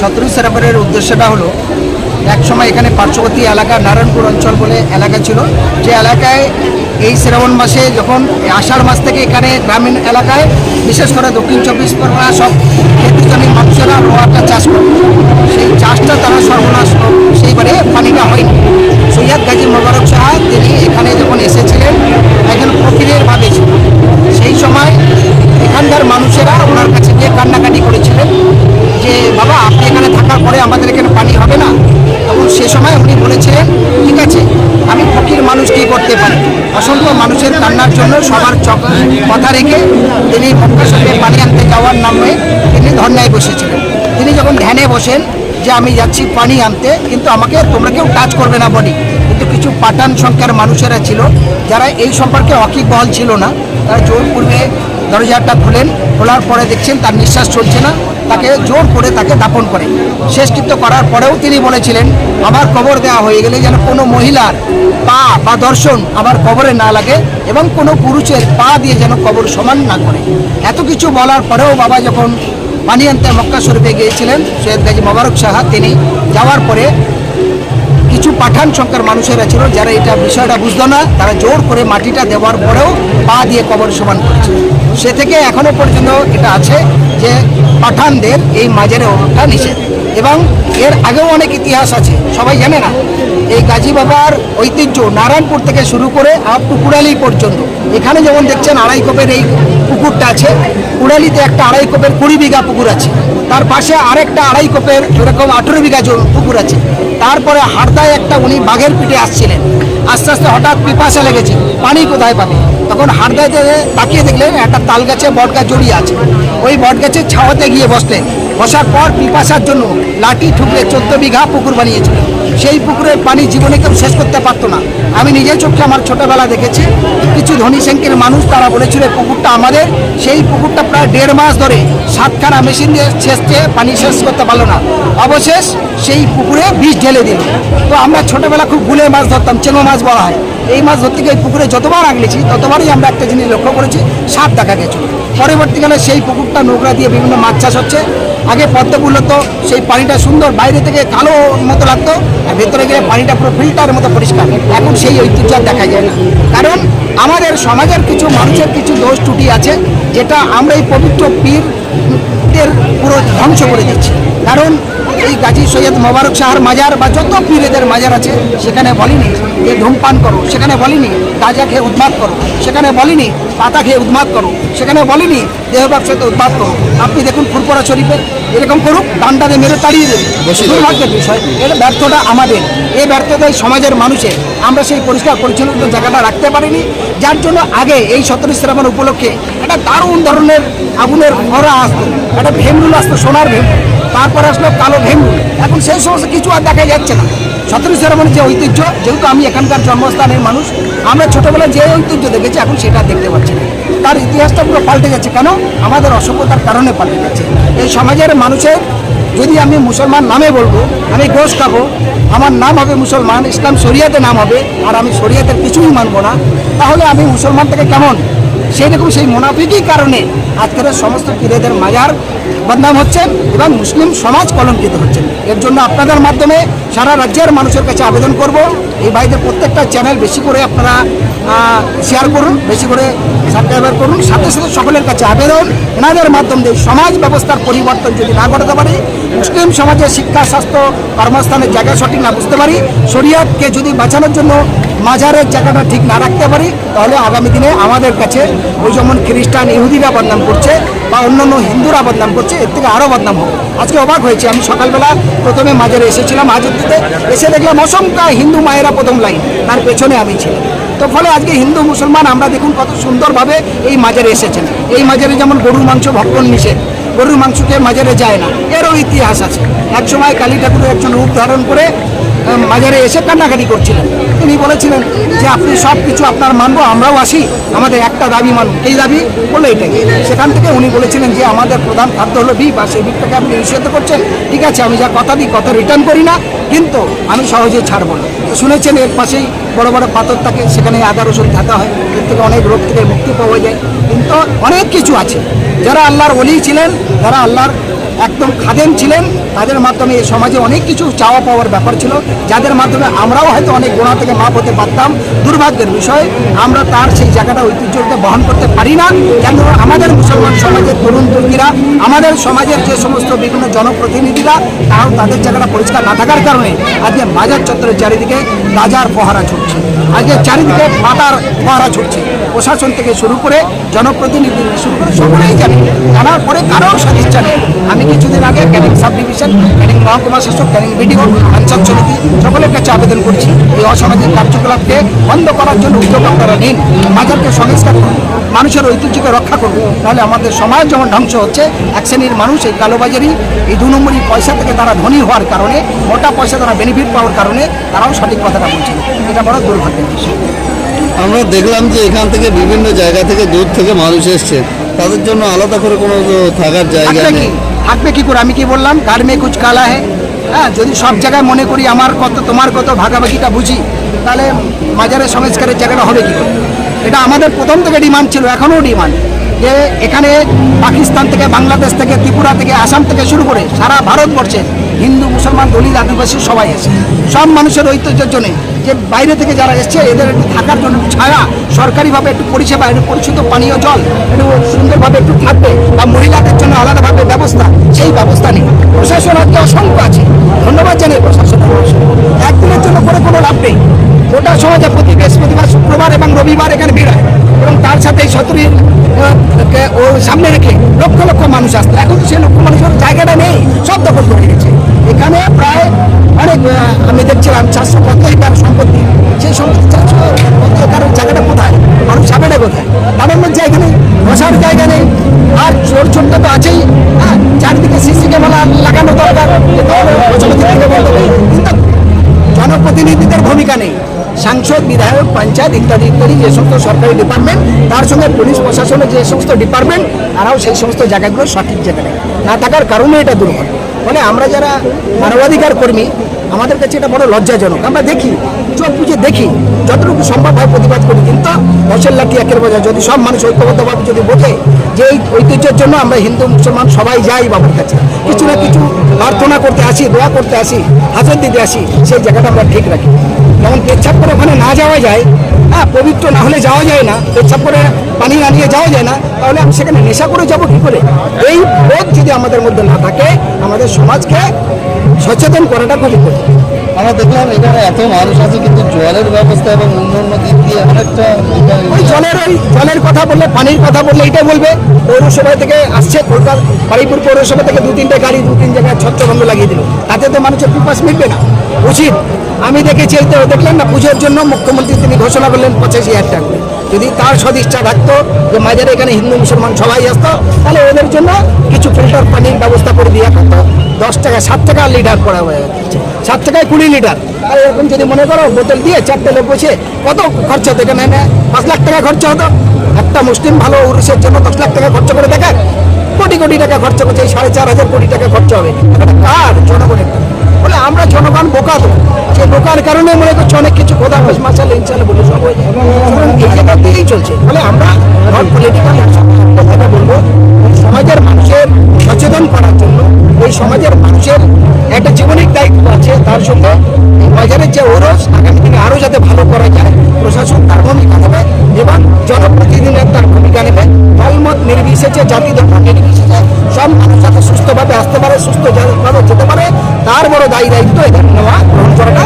শত্রু সেরাপারের উদ্দেশ্যটা হলো, এক সময় এখানে পার্শ্ববর্তী এলাকা নারায়ণপুর অঞ্চল বলে এলাকা ছিল। যে এলাকায় এই শ্রাবণ মাসে যখন আষাঢ় মাস থেকে এখানে গ্রামীণ এলাকায়, বিশেষ করে দক্ষিণ চব্বিশ পরগনা সব ক্ষেত্রজনী মানুষেরা রোয়াটা চাষ করে। সেই চাষটা তারা সর্বনাশ অসংখ্য মানুষের কান্নার জন্য সবার কথা রেখে তিনি মক্কা শরীফে পানি আনতে যাওয়ার নামে তিনি ধর্নায় বসেছিলেন। তিনি যখন ধ্যানে বসেন যে আমি যাচ্ছি পানি আনতে, কিন্তু আমাকে তোমরা কেউ টাচ করবে না বডি কিন্তু কিছু পাঠান সংখ্যার মানুষেরা ছিল, যারা এই সম্পর্কে বহল ছিল না। তারা জোর পূর্বে দরজাটা খুলেন, খোলার পরে দেখছেন তার নিঃশ্বাস চলছে না। তাকে জোর করে তাকে দাপন করে। শেষকৃত্য করার পরেও তিনি বলেছিলেন, আমার কবর দেওয়া হয়ে গেলে যেন কোনো মহিলার পা বা দর্শন আমার কবরে না লাগে এবং কোনো পুরুষের পা দিয়ে যেন কবর সমান না করে। এত কিছু বলার পরেও বাবা যখন পানি আনতে মক্কা শরীফে গিয়েছিলেন, সৈয়দ গাজী মোবারক সাহা তিনি যাওয়ার পরে কিছু পাঠান সংখ্যার মানুষেরা ছিল যারা এটা বিষয়টা বুঝতো না। তারা জোর করে মাটিটা দেওয়ার পরেও পা দিয়ে কবর সমান করেছে সে থেকে এখনও পর্যন্ত এটা আছে যে পাঠানদের এই মাঝের অভাবটা নিষেধ। এবং এর আগেও অনেক ইতিহাস আছে, সবাই জানে না। এই গাজী বাবার ঐতিহ্য নারায়ণপুর থেকে শুরু করে আপ টু কুড়ালি পর্যন্ত। এখানে যেমন দেখছেন আড়াই কোপের এই পুকুরটা আছে, কুড়ালিতে একটা আড়াই কোপের কুড়ি বিঘা পুকুর আছে। তার পাশে আরেকটা আড়াই কোপের এরকম আঠেরো বিঘা পুকুর আছে। তারপরে হাড়দায় একটা উনি বাঘের পিঠে আসছিলেন। আস্তে আস্তে হঠাৎ পিপাসা লেগেছে, পানি কোথায় পাবে? তখন হাড়দাইতে তাকিয়ে দেখলেন, একটা তাল গাছে বট গাছ জড়িয়ে আছে। ওই বট গাছের ছাওয়াতে গিয়ে বসলেন। বসার পর পিপাসার জন্য লাঠি ঠুকরে চোদ্দ বিঘা পুকুর বানিয়েছিল। সেই পুকুরের পানি জীবনে কেউ শেষ করতে পারতো না। আমি নিজে চোখে আমার ছোটবেলা দেখেছি। কিছু ধনী শ্রেণির মানুষ তারা বলেছিল পুকুরটা আমাদের। সেই পুকুরটা প্রায় দেড় মাস ধরে সাতখানা মেশিন দিয়ে ছেঁচতে পানি শেষ করতে পারল না। অবশেষ সেই পুকুরে বিষ ঢেলে দিল। তো আমরা ছোটবেলা খুব ভুলে মাছ ধরতাম, চেনো মাছ বলা হয়। এই মাছ ধরতে গিয়ে পুকুরে যতবার আগলেছি ততবারই আমরা একটা জিনিস লক্ষ্য করেছি, সাপ দেখা গেছিল। পরবর্তীকালে সেই পুকুরটা নোংরা দিয়ে বিভিন্ন মাছ চাষ হচ্ছে। আগে পদ্মগুলো তো সেই পানিটা সুন্দর বাইরে থেকে কালো মতো লাগতো, আর ভেতরে গেলে পানিটা পুরো ফিল্টারের মতো পরিষ্কার। এখন সেই ঐতিহ্য দেখা যায় না। কারণ আমাদের সমাজের কিছু মানুষের কিছু দোষ ত্রুটি আছে, যেটা আমরা এই পবিত্র পীরদের পুরো ধ্বংস করে দিচ্ছি। কারণ এই গাজী সৈয়দ মোবারক শাহর মাজার বা যত পীরেদের মাজার আছে, সেখানে বলিনি যে ধূমপান করো, সেখানে বলিনি গাজা খেয়ে উদ্মাদ করো, সেখানে বলিনি পাতা খেয়ে উদ্মাদ করো, সেখানে বলিনি দেহ ব্যবসাতে আপনি দেখুন ফুরপরা শরীফে এরকম করুক ডান্ডা মেরে তাড়িয়ে দেবে দুর্ভাগ্যের বিষয়। এর ব্যর্থটা আমাদের। এই ব্যর্থতায় সমাজের মানুষের। আমরা সেই পরিষ্কার পরিচ্ছন্ন জায়গাটা রাখতে পারিনি। যার জন্য আগে এই সতেরো শ্রাবণ উপলক্ষে একটা দারুণ ধরনের আগুনের ভরা আসতো। একটা ভেমরুল আসতো সোনার ভেমরুল। তারপর আসলো কালো ভেমরুল। এখন সেই সমস্ত কিছু আর দেখা যাচ্ছে না। সতেরো শ্রাবণের যে ঐতিহ্য যেহেতু আমি এখানকার জন্মস্থানের মানুষ আমরা ছোটবেলায় যে ঐতিহ্য দেখেছি এখন সেটা দেখতে পাচ্ছি না। তার ইতিহাসটা পুরো পাল্টে গেছে। কেন? আমাদের অসভ্যতার কারণে পাল্টে গেছে। এই সমাজের মানুষের যদি আমি মুসলমান নামে বলব, আমি গোশ খাব, আমার নাম হবে মুসলমান, ইসলাম শরিয়াতে নাম হবে, আর আমি শরিয়াতের কিছুই মানবো না, তাহলে আমি মুসলমান থেকে কেমন? সেই রকম সেই মোনাফিকই কারণে আজকের সমস্ত পীরেদের মাজার বদনাম হচ্ছে এবং মুসলিম সমাজ কলঙ্কিত হচ্ছে। এর জন্য আপনাদের মাধ্যমে সারা রাজ্যের মানুষের কাছে আবেদন করব। এই ভাইদের প্রত্যেকটা চ্যানেল বেশি করে আপনারা শেয়ার করুন, বেশি করে সাবস্ক্রাইবার করুন। সাথে সাথে সকলের কাছে আবেদন এনাদের মাধ্যম দিয়ে সমাজ ব্যবস্থার পরিবর্তন যদি না ঘটাতে পারি, মুসলিম সমাজের শিক্ষা, স্বাস্থ্য, কর্মস্থানের জায়গা সঠিক না বুঝতে পারি, শরিয়াতকে যদি বাঁচানোর জন্য মাজারের জায়গাটা ঠিক না রাখতে পারি, তাহলে আগামী দিনে আমাদের কাছে ওই যেমন খ্রিস্টান ইহুদিরা বদনাম করছে বা অন্যান্য হিন্দুরা বদনাম করছে, এর থেকে আরও বদনাম হবে। আজকে অবাক হয়েছে, আমি সকালবেলা প্রথমে মাজারে এসেছিলাম হাজর দিতে এসে দেখলাম অসংখ্য হিন্দু মায়েরা প্রথম লাইন, তার পেছনে আমি ছিলাম। তো ফলে আজকে হিন্দু মুসলমান, আমরা দেখুন কত সুন্দরভাবে এই মাজারে এসেছেন। এই মাজারে যেমন গরুর মাংস ভক্ষণ নিষেধ, গরুর মাংসকে মাজারে যায় না, এরও ইতিহাস আছে। এক সময় কালী ঠাকুরের একজন রূপ ধারণ করে মাজারে এসে কান্নাকাটি করছিলেন। তিনি বলেছিলেন যে, আপনি সব কিছু আপনার মানবো, আমরাও আসি, আমাদের একটা দাবি মানব। এই দাবি বলে এটাই। সেখান থেকে উনি বলেছিলেন যে, আমাদের প্রধান খাদ্য হলো বিপ আর সেই বিপটাকে আপনি নিষেধ করছেন। ঠিক আছে, আমি যা কথা দিই, কথা রিটার্ন করি না, কিন্তু আমি সহজে ছাড়বো না। শুনেছেন, এর পাশেই বড় বড় পাথর থাকে, সেখানে আদা, রসুন থাকা হয়। এর থেকে অনেক রোগ থেকে মুক্তি পাওয়া যায়। কিন্তু অনেক কিছু আছে। যারা আল্লাহর অলি ছিলেন, তারা আল্লাহর একদম খাদেম ছিলেন, তাদের মাধ্যমে এই সমাজে অনেক কিছু চাওয়া পাওয়ার ব্যাপার ছিল, যাদের মাধ্যমে আমরাও হয়তো অনেক গোড়া থেকে মাপ হতে পারতাম। দুর্ভাগ্যের বিষয়, আমরা তার সেই জায়গাটা ঐতিহ্যকে বহন করতে পারি না। কেন আমাদের মুসলমান সমাজের তরুণ তরুণীরা, আমাদের সমাজের যে সমস্ত বিভিন্ন জনপ্রতিনিধিরা, তারাও তাদের জায়গাটা পরিষ্কার না থাকার কারণে আজকে বাজার চত্বরের চারিদিকে রাজার পহারা ছুটছে। আজকে চারিদিকে পাতার পহারা ছুটছে। প্রশাসন থেকে শুরু করে জনপ্রতিনিধি শুরু করে সকলেই জানে, জানার পরে কারও সদিচ্ছা নেই। আমি কিছুদিন আগে ক্যানিং সাব ডিভিশন ক্যানিং মহকুমা শাসক ক্যানিং বিডিও পঞ্চায়েত সমিতি সকলের কাছে আবেদন করছি। এই অসামাজিক কার্যকলাপকে বন্ধ করার জন্য উদ্যোগ আপনারা নিন বাজারকে সংস্কার করুন মানুষের ঐতিহ্যকে রক্ষা করুন। তাহলে আমাদের সমাজ যেমন ধ্বংস হচ্ছে এক শ্রেণির মানুষ এই কালোবাজারি এই দু নম্বরই পয়সা থেকে তারা ধনী হওয়ার কারণে মোটা পয়সা তারা বেনিফিট পাওয়ার কারণে তারাও সঠিক কথাটা বলছে। এটা বড় দুর্ভাগ্যের বিষয়। আমরা দেখলাম যে এখান থেকে বিভিন্ন জায়গা থেকে দূর থেকে মানুষ এসছে। তাদের জন্য আলাদা করে কোনো থাকার জায়গা নেই। থাকবে কি করে? আমি কি বললাম? কার মে কুচ কালা হে? হ্যাঁ যদি সব জায়গায় মনে করি আমার কত, তোমার কত ভাগাভাগিটা বুঝি, তাহলে মাজারের সংস্কারের জায়গাটা হবে কি করে? এটা আমাদের প্রথম থেকে ডিমান্ড ছিল, এখনও ডিমান্ড। যে এখানে পাকিস্তান থেকে, বাংলাদেশ থেকে, ত্রিপুরা থেকে, আসাম থেকে শুরু করে সারা ভারতবর্ষে হিন্দু, মুসলমান, দলিত, আদিবাসী সবাই আছে। সব মানুষের ঐতিহ্যের জন্য যে বাইরে থেকে যারা এসছে, এদের থাকার জন্য ছায়া, সরকারিভাবে একটু পরিষেবা, একটু পরিশুদ্ধ পানীয় জল, একটু সুন্দরভাবে একটু থাকবে বা মহিলাদের জন্য আলাদাভাবে ব্যবস্থা, সেই ব্যবস্থা নেই প্রশাসন আজকে অসংখ্য আছে। ধন্যবাদ জানাই প্রশাসন একদিনের জন্য করে কোনো লাভ নেই। গোটা সমাজে প্রতি বৃহস্পতিবার, শুক্রবার এবং রবিবার এখানে ভিড় হয় এবং তার সাথে এই ও সামনে রেখে লক্ষ লক্ষ মানুষ আসতো এখন তো সেই লক্ষ মানুষের জায়গাটা নেই, সব দখল করে গেছে এখানে প্রায় অনেক আমি দেখছিলাম চারশো কত আর তো আছেই। হ্যাঁ চারিদিকে সিসি ক্যামেরা লাগানো দরকার। জনপ্রতিনিধিদের ভূমিকা নেই। সাংসদ, বিধায়ক, পঞ্চায়েত ইত্যাদি ইত্যাদি যে সমস্ত সরকারি ডিপার্টমেন্ট তার সঙ্গে পুলিশ প্রশাসনের যে সমস্ত ডিপার্টমেন্ট তারাও সেই সমস্ত জায়গাগুলো সঠিক জায়গায় না থাকার কারণে এটা দুর্ঘটনা ফলে আমরা যারা মানবাধিকার কর্মী আমাদের কাছে এটা বড় লজ্জাজনক। আমরা দেখি, চোখ বুঝে দেখি, যতটুকু সম্ভব হয় প্রতিবাদ করি। কিন্তু দশের লাঠি একের বোঝা যদি সব মানুষ ঐক্যবদ্ধভাবে যদি বোঝে যে এই ঐতিহ্যের জন্য আমরা হিন্দু, মুসলমান সবাই যাই বাবার কাছে, কিছু না কিছু প্রার্থনা করতে আসি, দোয়া করতে আসি হাজর দিতে আসি, সেই জায়গাটা আমরা ঠিক রাখি। যেমন পেচ্ছাপ করে ওখানে না যাওয়া যায় হ্যাঁ পবিত্র না হলে যাওয়া যায় না পেচ্ছাপ করে পানি না নিয়ে যাওয়া যায় না, তাহলে আমি সেখানে নেশা করে যাব কি করে? এই বোধ যদি আমাদের মধ্যে না থাকে, আমাদের সমাজকে সচেতন করাটা খুবই কঠিন আমরা দেখলাম এখানে এত মানুষ আছে কিন্তু জলের ব্যবস্থা এবং অন্যান্য দিক দিয়ে অনেকটা ওই জলের ওই জলের কথা বললে পানির কথা বললে এটা বলবে। পৌরসভা থেকে আসছে কলকাতা বাড়িপুর পৌরসভা থেকে দু তিনটে গাড়ি দু তিন জায়গায় ছত্রভঙ্গ লাগিয়ে দিল। তাতে তো মানুষের পিপাস মিটবে না। উচিত। আমি দেখেছি দেখলেন না পুজোর জন্য মুখ্যমন্ত্রী তিনি ঘোষণা করলেন পঁচাশি হাজার টাকা। যদি তার সদিচ্ছা থাকতো যে মাঝারে এখানে হিন্দু মুসলমান সবাই আসতো তাহলে ওদের জন্য কিছু ফিল্টার পানির ব্যবস্থা করে দিয়ে দশ টাকা সাত টাকা লিটার করা হয়ে যাচ্ছে সাত টাকায় কুড়ি লিটার। আর এরকম যদি মনে করো বোতল দিয়ে চারটে লোক বসে কত খরচ হতো এখানে? না পাঁচ লাখ টাকা খরচ হতো। একটা মুসলিম ভালো উরুষের জন্য দশ লাখ টাকা খরচ করে দেখাক কোটি কোটি টাকা খরচ করছে, এই সাড়ে চার হাজার কোটি টাকা খরচ হবে। কার? জনগণের বলে আমরা জনগণ বোকা তো। সেই বোকার কারণে মনে করছে অনেক কিছু খোদা হয়েছে মাসাল ইনশাল্লাহ বলে সব হয়ে এই জায়গা চলছে। ফলে আমরা নট পলিটিক্যাল কথাটা বলব সমাজের মানুষের সচেতন করার জন্য এই সমাজের মানুষের একটা জীবনিক দায়িত্ব আছে, তার সঙ্গে বাজারের যে ওরস, আগামী দিনে আরও যাতে ভালো করা যায়, প্রশাসন তার ভূমিকা নেবে এবং জনপ্রতিনিধিরা তার ভূমিকা নেবে। দলমত নির্বিশেষে জাতি ধর্ম নির্বিশেষে সব মানুষ যাতে সুস্থভাবে আসতে পারে সুস্থভাবে যেতে পারে, তার বড় দায়ী দায়িত্ব এখানে নেওয়া, গ্রহণ করাটা